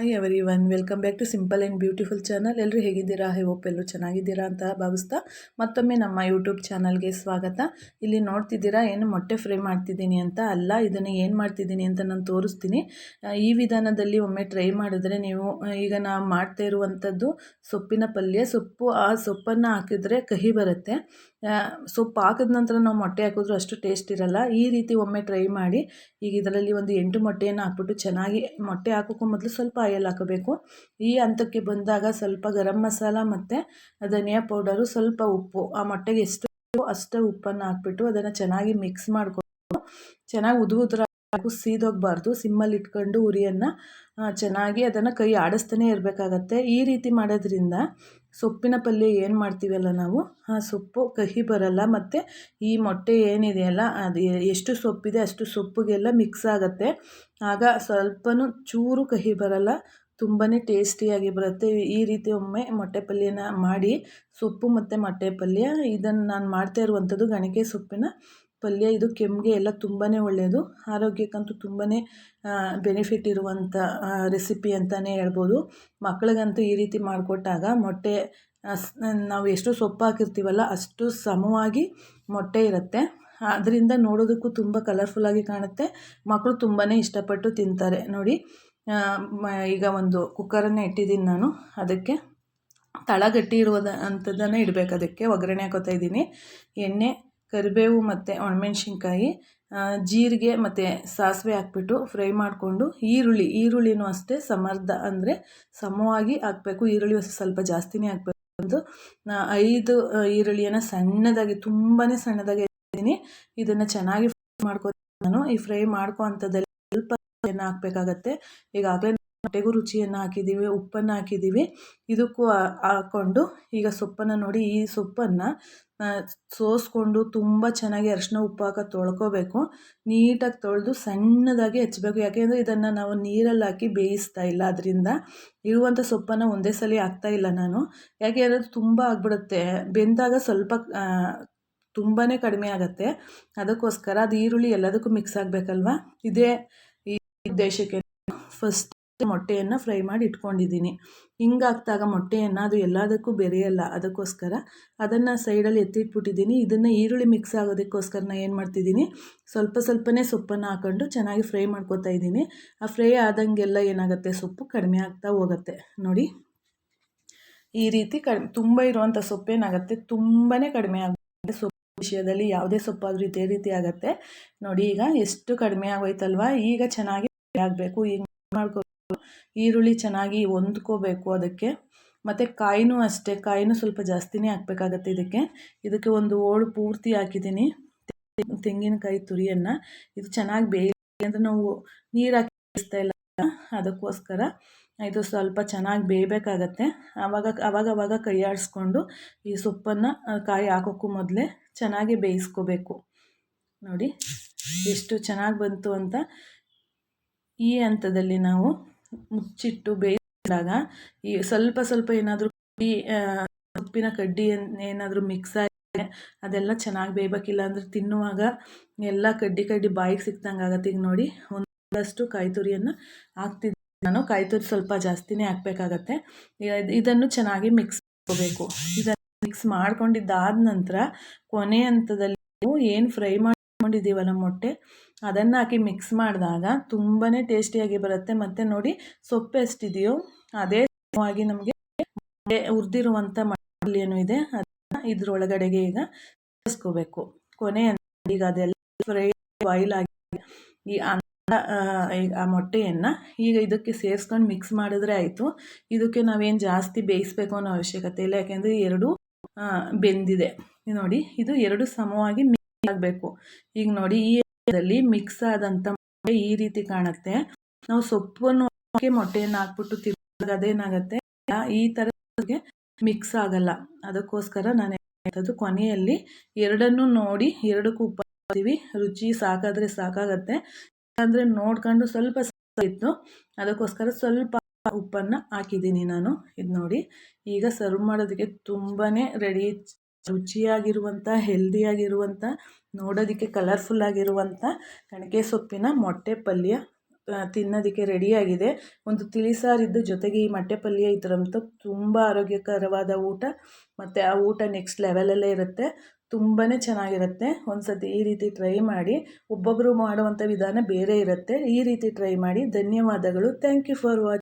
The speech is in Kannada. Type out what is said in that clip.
Hi everyone welcome back to simple and beautiful channel ಎಲ್ಲರೂ ಹೇಗಿದ್ದೀರಾ? ಐ ಹೋಪ್ ಎಲ್ಲರೂ ಚೆನ್ನಾಗಿದ್ದೀರಾ ಅಂತ ಭಾವಿಸ್ತಾ ಮತ್ತೊಮ್ಮೆ ನಮ್ಮ ಯೂಟ್ಯೂಬ್ ಚಾನಲ್ಗೆ ಸ್ವಾಗತ. ಇಲ್ಲಿ ನೋಡ್ತಿದ್ದೀರಾ ಏನು ಮೊಟ್ಟೆ ಫ್ರೈ ಮಾಡ್ತಿದ್ದೀನಿ ಅಂತ? ಅಲ್ಲ, ಇದನ್ನು ಏನು ಮಾಡ್ತಿದ್ದೀನಿ ಅಂತ ನಾನು ತೋರಿಸ್ತೀನಿ. ಈ ವಿಧಾನದಲ್ಲಿ ಒಮ್ಮೆ ಟ್ರೈ ಮಾಡಿದ್ರೆ ನೀವು ಈಗ ನಾವು ಮಾಡ್ತಾ ಇರುವಂಥದ್ದು ಸೊಪ್ಪಿನ ಪಲ್ಯ. ಸೊಪ್ಪು, ಆ ಸೊಪ್ಪನ್ನು ಹಾಕಿದರೆ ಕಹಿ ಬರುತ್ತೆ. ಸೊಪ್ಪು ಹಾಕಿದ ನಂತರ ನಾವು ಮೊಟ್ಟೆ ಹಾಕಿದ್ರು ಅಷ್ಟು ಟೇಸ್ಟ್ ಇರಲ್ಲ. ಈ ರೀತಿ ಒಮ್ಮೆ ಟ್ರೈ ಮಾಡಿ, ಈಗ ಇದರಲ್ಲಿ ಒಂದು ಎಂಟು ಮೊಟ್ಟೆಯನ್ನು ಹಾಕ್ಬಿಟ್ಟು ಚೆನ್ನಾಗಿ ಮೊಟ್ಟೆ ಹಾಕೋಕ್ಕೂ ಮೊದಲು ಸ್ವಲ್ಪ ಆಯಲ್ ಹಾಕಬೇಕು. ಈ ಹಂತಕ್ಕೆ ಬಂದಾಗ ಸ್ವಲ್ಪ ಗರಂ ಮಸಾಲ ಮತ್ತು ಧನಿಯಾ ಪೌಡರು, ಸ್ವಲ್ಪ ಉಪ್ಪು. ಆ ಮೊಟ್ಟೆಗೆ ಎಷ್ಟು ಅಷ್ಟೇ ಉಪ್ಪನ್ನು ಹಾಕ್ಬಿಟ್ಟು ಅದನ್ನು ಚೆನ್ನಾಗಿ ಮಿಕ್ಸ್ ಮಾಡಿಕೊಂಡು ಚೆನ್ನಾಗಿ ಉದ್ರ ಸೀದೋಗಬಾರ್ದು. ಸಿಮ್ಮಲ್ಲಿ ಇಟ್ಕೊಂಡು ಉರಿಯನ್ನು ಚೆನ್ನಾಗಿ ಅದನ್ನು ಕೈ ಆಡಿಸ್ತಾನೆ ಇರಬೇಕಾಗತ್ತೆ. ಈ ರೀತಿ ಮಾಡೋದ್ರಿಂದ ಸೊಪ್ಪಿನ ಪಲ್ಯ ಏನು ಮಾಡ್ತೀವಲ್ಲ ನಾವು? ಆ, ಸೊಪ್ಪು ಕಹಿ ಬರಲ್ಲ. ಮತ್ತು ಈ ಮೊಟ್ಟೆ ಏನಿದೆಯಲ್ಲ ಅದು ಎಷ್ಟು ಸೊಪ್ಪಿದೆ ಅಷ್ಟು ಸೊಪ್ಪಿಗೆಲ್ಲ ಮಿಕ್ಸ್ ಆಗುತ್ತೆ. ಆಗ ಸ್ವಲ್ಪನೂ ಚೂರು ಕಹಿ ಬರಲ್ಲ. ತುಂಬಾ ಟೇಸ್ಟಿಯಾಗಿ ಬರುತ್ತೆ. ಈ ರೀತಿ ಒಮ್ಮೆ ಮೊಟ್ಟೆ ಪಲ್ಯನ ಮಾಡಿ, ಸೊಪ್ಪು ಮತ್ತು ಮೊಟ್ಟೆ ಪಲ್ಯ ಇದನ್ನು ನಾನು ಮಾಡ್ತಾ ಇರುವಂಥದ್ದು ಗಣಿಕೆ ಸೊಪ್ಪಿನ ಪಲ್ಯ ಇದು ಕೆಮ್ಮಿಗೆ ಎಲ್ಲ ತುಂಬಾ ಒಳ್ಳೆಯದು ಆರೋಗ್ಯಕ್ಕಂತೂ ತುಂಬಾ ಬೆನಿಫಿಟ್ ಇರುವಂಥ ರೆಸಿಪಿ ಅಂತಲೇ ಹೇಳ್ಬೋದು. ಮಕ್ಳಿಗಂತೂ ಈ ರೀತಿ ಮಾಡಿಕೊಟ್ಟಾಗ ಮೊಟ್ಟೆ ನಾವು ಎಷ್ಟು ಸೊಪ್ಪು ಹಾಕಿರ್ತೀವಲ್ಲ ಅಷ್ಟು ಸಮವಾಗಿ ಮೊಟ್ಟೆ ಇರುತ್ತೆ. ಅದರಿಂದ ನೋಡೋದಕ್ಕೂ ತುಂಬ ಕಲರ್ಫುಲ್ಲಾಗಿ ಕಾಣುತ್ತೆ. ಮಕ್ಕಳು ತುಂಬಾ ಇಷ್ಟಪಟ್ಟು ತಿಂತಾರೆ. ನೋಡಿ ಈಗ ಒಂದು ಕುಕ್ಕರನ್ನೇ ಇಟ್ಟಿದ್ದೀನಿ ನಾನು. ಅದಕ್ಕೆ ತಳ ಗಟ್ಟಿ ಇರುವುದ ಅಂಥದ್ದನ್ನೇ ಇಡಬೇಕು. ಅದಕ್ಕೆ ಒಗ್ಗರಣೆ ಹಾಕೋತಾ ಇದ್ದೀನಿ. ಎಣ್ಣೆ ಕರಿಬೇವು ಮತ್ತು ಒಣಮೆಣ್ಸಿನ್ಕಾಯಿ ಜೀರಿಗೆ ಮತ್ತು ಸಾಸಿವೆ ಹಾಕ್ಬಿಟ್ಟು ಫ್ರೈ ಮಾಡಿಕೊಂಡು ಈರುಳ್ಳಿ, ಈರುಳ್ಳಿನೂ ಅಷ್ಟೇ ಸಮರ್ಧ ಅಂದರೆ ಸಮವಾಗಿ ಹಾಕಬೇಕು. ಈರುಳ್ಳಿ ಸ್ವಲ್ಪ ಜಾಸ್ತಿನೇ ಹಾಕ್ಬೇಕು. ಒಂದು ಐದು ಈರುಳ್ಳಿಯನ್ನು ಸಣ್ಣದಾಗಿ ತುಂಬಾ ಸಣ್ಣದಾಗಿ ಇದ್ದೀನಿ. ಇದನ್ನು ಚೆನ್ನಾಗಿ ಫ್ರೈ ಮಾಡ್ಕೊ ನಾನು ಈ ಫ್ರೈ ಮಾಡ್ಕೋ ಅಂಥದ್ದಲ್ಲಿ ಸ್ವಲ್ಪ ಹಾಕಬೇಕಾಗತ್ತೆ. ಈಗಾಗಲೇ ಹೊಟ್ಟೆಗೂ ರುಚಿಯನ್ನು ಹಾಕಿದ್ದೀವಿ, ಉಪ್ಪನ್ನು ಹಾಕಿದ್ದೀವಿ. ಇದಕ್ಕೂ ಹಾಕ್ಕೊಂಡು ಈಗ ಸೊಪ್ಪನ್ನು ನೋಡಿ ಈ ಸೊಪ್ಪನ್ನು ಸೋಸ್ಕೊಂಡು ತುಂಬ ಚೆನ್ನಾಗಿ ಅರಿಶಿನ ಉಪ್ಪು ಹಾಕಿ ತೊಳ್ಕೊಬೇಕು. ನೀಟಾಗಿ ತೊಳೆದು ಸಣ್ಣದಾಗಿ ಹೆಚ್ಚಬೇಕು ಯಾಕೆಂದರೆ ಇದನ್ನು ನಾವು ನೀರಲ್ಲಿ ಹಾಕಿ ಬೇಯಿಸ್ತಾ ಇಲ್ಲ. ಅದರಿಂದ ಇರುವಂಥ ಸೊಪ್ಪನ್ನು ಒಂದೇ ಸಲ ಹಾಕ್ತಾ ಇಲ್ಲ ನಾನು. ಯಾಕೆ ಅಂದರೆ ತುಂಬ ಆಗಿಬಿಡುತ್ತೆ. ಬೆಂದಾಗ ಸ್ವಲ್ಪ ತುಂಬಾ ಕಡಿಮೆ ಆಗುತ್ತೆ. ಅದಕ್ಕೋಸ್ಕರ ಅದು ಈರುಳ್ಳಿ ಎಲ್ಲದಕ್ಕೂ ಮಿಕ್ಸ್ ಆಗಬೇಕಲ್ವಾ? ಇದೇ ಈ ಉದ್ದೇಶಕ್ಕೆ. ಫಸ್ಟ್ ಮೊಟ್ಟೆಯನ್ನು ಫ್ರೈ ಮಾಡಿ ಇಟ್ಕೊಂಡಿದ್ದೀನಿ. ಹಿಂಗೆ ಹಾಕ್ದಾಗ ಮೊಟ್ಟೆಯನ್ನು ಅದು ಎಲ್ಲದಕ್ಕೂ ಬೆರೆಯಲ್ಲ, ಅದಕ್ಕೋಸ್ಕರ ಅದನ್ನು ಸೈಡಲ್ಲಿ ಎತ್ತಿಟ್ಬಿಟ್ಟಿದ್ದೀನಿ. ಇದನ್ನು ಈರುಳ್ಳಿ ಮಿಕ್ಸ್ ಆಗೋದಕ್ಕೋಸ್ಕರ ನಾನು ಏನು ಮಾಡ್ತಿದ್ದೀನಿ, ಸ್ವಲ್ಪ ಸ್ವಲ್ಪನೇ ಸೊಪ್ಪನ್ನು ಹಾಕೊಂಡು ಚೆನ್ನಾಗಿ ಫ್ರೈ ಮಾಡ್ಕೋತಾ ಇದ್ದೀನಿ. ಆ ಫ್ರೈ ಆದಂಗೆಲ್ಲ ಏನಾಗುತ್ತೆ, ಸೊಪ್ಪು ಕಡಿಮೆ ಆಗ್ತಾ ಹೋಗುತ್ತೆ. ನೋಡಿ, ಈ ರೀತಿ ಕಡಿಮೆ ತುಂಬ ಇರುವಂಥ ಸೊಪ್ಪೇನಾಗುತ್ತೆ ತುಂಬಾ ಕಡಿಮೆ ಆಗುತ್ತೆ. ಸೊಪ್ಪು ವಿಷಯದಲ್ಲಿ ಯಾವುದೇ ಸೊಪ್ಪಾದರೂ ಇದೇ ರೀತಿ ಆಗುತ್ತೆ. ನೋಡಿ, ಈಗ ಎಷ್ಟು ಕಡಿಮೆ ಆಗೋಯ್ತಲ್ವಾ? ಈಗ ಚೆನ್ನಾಗಿ ಆಗಬೇಕು. ಈಗ ಮಾಡ್ಕೋ ಈರುಳ್ಳಿ ಚೆನ್ನಾಗಿ ಹೊಂದ್ಕೋಬೇಕು ಅದಕ್ಕೆ. ಮತ್ತು ಕಾಯಿನೂ ಅಷ್ಟೇ, ಕಾಯಿನೂ ಸ್ವಲ್ಪ ಜಾಸ್ತಿನೇ ಹಾಕ್ಬೇಕಾಗತ್ತೆ ಇದಕ್ಕೆ. ಇದಕ್ಕೆ ಒಂದು ಓಳು ಪೂರ್ತಿ ಹಾಕಿದ್ದೀನಿ. ತೆಂಗಿನಕಾಯಿ ತುರಿಯನ್ನು. ಇದು ಚೆನ್ನಾಗಿ ಬೇಯಲಿ ಅಂದರೆ ನಾವು ನೀರು ಹಾಕಿಸ್ತಾ ಇಲ್ಲ ಅದಕ್ಕೋಸ್ಕರ. ಇದು ಸ್ವಲ್ಪ ಚೆನ್ನಾಗಿ ಬೇಯಬೇಕಾಗತ್ತೆ. ಆವಾಗ ಆವಾಗ ಕೈ ಆಡಿಸ್ಕೊಂಡು ಈ ಸೊಪ್ಪನ್ನು ಕಾಯಿ ಹಾಕೋಕ್ಕೂ ಮೊದಲೇ ಚೆನ್ನಾಗಿ ಬೇಯಿಸ್ಕೋಬೇಕು. ನೋಡಿ, ಎಷ್ಟು ಚೆನ್ನಾಗಿ ಬಂತು ಅಂತ ಈ ಹಂತದಲ್ಲಿ ನಾವು ಮುಚ್ಚಿಟ್ಟು ಬೇಯಿಸಿದಾಗ ಈ ಸ್ವಲ್ಪ ಸ್ವಲ್ಪ ಏನಾದರೂ ಕಡ್ಡಿ ಉಪ್ಪಿನ ಕಡ್ಡಿ ಏನಾದರೂ ಮಿಕ್ಸ್ ಆಗಿದೆ ಅದೆಲ್ಲ ಚೆನ್ನಾಗಿ ಬೇಯಬೇಕಿಲ್ಲ ಅಂದರೆ ತಿನ್ನುವಾಗ ಎಲ್ಲ ಕಡ್ಡಿ ಕಡ್ಡಿ ಬಾಯಿಗೆ ಸಿಕ್ತಂಗೆ ಆಗುತ್ತೆ. ಈಗ ನೋಡಿ ಒಂದಷ್ಟು ಕಾಯಿ ತುರಿಯನ್ನು ಹಾಕ್ತಿದ್ದೆ ನಾನು. ಕಾಯಿ ತುರಿ ಸ್ವಲ್ಪ ಜಾಸ್ತಿನೇ ಹಾಕಬೇಕಾಗತ್ತೆ. ಇದನ್ನು ಚೆನ್ನಾಗಿ ಮಿಕ್ಸ್ ಮಾಡ್ಕೋಬೇಕು. ಇದನ್ನು ಮಿಕ್ಸ್ ಮಾಡ್ಕೊಂಡಿದ್ದಾದ ನಂತರ ಕೊನೆ ಹಂತದಲ್ಲಿ ಏನು ಫ್ರೈ ಮಾಡ್ಕೊಂಡಿದ್ದೀವಲ್ಲ ಮೊಟ್ಟೆ? ಅದನ್ನು ಹಾಕಿ ಮಿಕ್ಸ್ ಮಾಡಿದಾಗ ತುಂಬಾ ಟೇಸ್ಟಿಯಾಗಿ ಬರುತ್ತೆ. ಮತ್ತು ನೋಡಿ, ಸೊಪ್ಪು ಎಷ್ಟಿದೆಯೋ ಅದೇ ಸಮವಾಗಿ ನಮಗೆ ಹುರಿದಿರುವಂಥ ಏನು ಇದೆ. ಅದನ್ನು ಇದ್ರೊಳಗಡೆಗೆ ಈಗ ಸೇರಿಸ್ಕೋಬೇಕು. ಕೊನೆ ಈಗ ಅದೆಲ್ಲ ಫ್ರೈ ಬಾಯ್ಲ್ ಆಗಿ ಈ ಆ ಮೊಟ್ಟೆಯನ್ನು ಈಗ ಇದಕ್ಕೆ ಸೇರಿಸ್ಕೊಂಡು ಮಿಕ್ಸ್ ಮಾಡಿದ್ರೆ ಆಯಿತು. ಇದಕ್ಕೆ ನಾವೇನು ಜಾಸ್ತಿ ಬೇಯಿಸ್ಬೇಕು ಅನ್ನೋ ಅವಶ್ಯಕತೆ ಇಲ್ಲ. ಯಾಕೆಂದರೆ ಎರಡು ಬೆಂದಿದೆ. ನೋಡಿ, ಇದು ಎರಡು ಸಮವಾಗಿ ಆಗಬೇಕು. ಈಗ ನೋಡಿ, ಈ ಮಿಕ್ಸ್ ಆದಂತ ಮೊಟ್ಟೆ ಈ ರೀತಿ ಕಾಣುತ್ತೆ. ನಾವು ಸೊಪ್ಪನ್ನು ಮೊಟ್ಟೆಯನ್ನು ಹಾಕ್ಬಿಟ್ಟು ತಿರ್ಗ ಅದೇನಾಗುತ್ತೆ? ಈ ಥರ ಮಿಕ್ಸ್ ಆಗಲ್ಲ. ಅದಕ್ಕೋಸ್ಕರ ನಾನು ಹೇಳ್ತದ್ದು ಕೊನೆಯಲ್ಲಿ ಎರಡನ್ನೂ ನೋಡಿ, ಎರಡಕ್ಕೂ ಉಪ್ಪು ರುಚಿ ಸಾಕಾದ್ರೆ ಸಾಕಾಗತ್ತೆ. ಅಂದ್ರೆ ನೋಡ್ಕೊಂಡು ಸ್ವಲ್ಪ ಇತ್ತು. ಅದಕ್ಕೋಸ್ಕರ ಸ್ವಲ್ಪ ಉಪ್ಪನ್ನ ಹಾಕಿದ್ದೀನಿ ನಾನು. ಇದು ನೋಡಿ ಈಗ ಸರ್ವ್ ಮಾಡೋದಕ್ಕೆ ತುಂಬಾ ರೆಡಿ ರುಚಿಯಾಗಿರುವಂಥ, ಹೆಲ್ದಿಯಾಗಿರುವಂಥ, ನೋಡೋದಕ್ಕೆ ಕಲರ್ಫುಲ್ ಆಗಿರುವಂಥ ಕಣಕೆ ಸೊಪ್ಪಿನ ಮೊಟ್ಟೆ ಪಲ್ಯ ತಿನ್ನೋದಕ್ಕೆ ರೆಡಿಯಾಗಿದೆ ಒಂದು ತಿಳಿಸಾರಿದ್ದು ಜೊತೆಗೆ ಈ ಮೊಟ್ಟೆ ಪಲ್ಯ ಈ ತುಂಬ ಆರೋಗ್ಯಕರವಾದ ಊಟ. ಮತ್ತು ಆ ಊಟ ನೆಕ್ಸ್ಟ್ ಲೆವೆಲಲ್ಲೇ ಇರುತ್ತೆ. ತುಂಬಾ ಚೆನ್ನಾಗಿರುತ್ತೆ. ಒಂದು ಸತಿ ಈ ರೀತಿ ಟ್ರೈ ಮಾಡಿ ಒಬ್ಬೊಬ್ಬರು ಮಾಡುವಂಥ ವಿಧಾನ ಬೇರೆ ಇರುತ್ತೆ. ಈ ರೀತಿ ಟ್ರೈ ಮಾಡಿ. ಧನ್ಯವಾದಗಳು. Thank you for watch